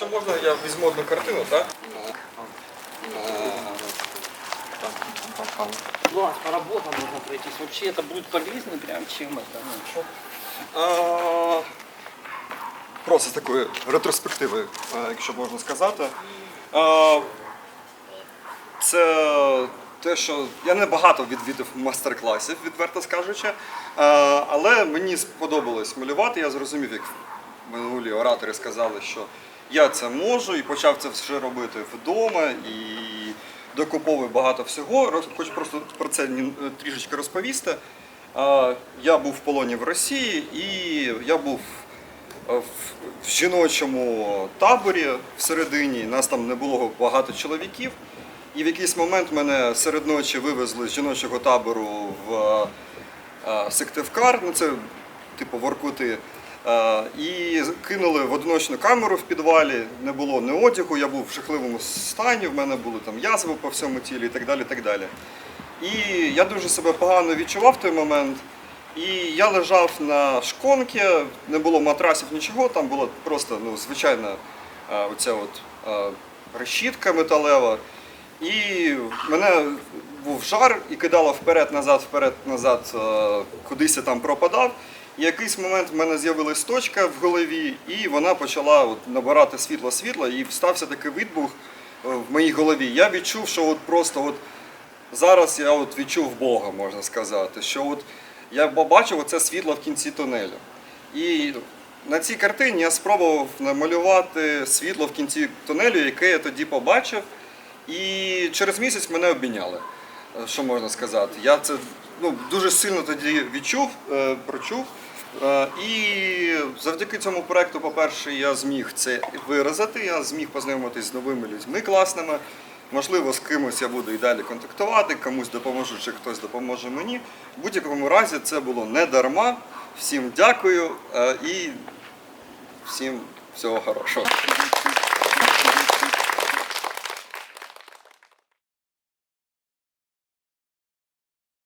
Якщо можна, я візьму одну картину, так? Класс, по работам можно пройтись. Вообще это будет полезно прям чем это. Ну, А, Просто з такої ретроспективи, е, якщо можна сказати. Це те, що я не багато відвідав майстер-класів, відверто скажучи. Але мені сподобалось малювати. Я зрозумів, як минулі оратори сказали, що я це можу і почав це вже робити вдома і докуповую багато всього. Хочу просто про це трішечки розповісти. Я був в полоні в Росії і я був е, в жіночому таборі всередині. Нас там не було багато чоловіків. І в якийсь момент мене серед ночі вивезли з жіночого табору в е, е, ну це типу Воркути. Е, І кинули в одиночну камеру в підвалі, не було ні одягу, я був в жахливому стані, в мене були там язви по всьому тілі і так далі. І, так далі. і я дуже себе погано відчував в той момент. І я лежав на шконці, не було матрасів, нічого, там була просто ну, звичайна е, оця от, е, решітка металева. І мене був жар і кидало вперед-назад, вперед-назад, кудись я там пропадав. І якийсь момент в мене з'явилась точка в голові, і вона почала от, набирати світло-світло, і стався такий відбух е, в моїй голові. Я відчув, що от просто от зараз я от відчув Бога, можна сказати, що от я побачив оце світло в кінці тунелю. І на цій картині я спробував намалювати світло в кінці тунелю, яке я тоді побачив. І через місяць мене обміняли. Е, Що можна сказати? Я це ну, дуже сильно тоді відчув, е, прочув. Е, І завдяки цьому проекту, по-перше, я зміг це виразити, я зміг познайомитись з новими людьми класними. Можливо, з кимось я буду і далі контактувати, комусь допоможу, чи хтось допоможе мені. В будь-якому разі це було не дарма. Всім дякую і всім всього хорошого.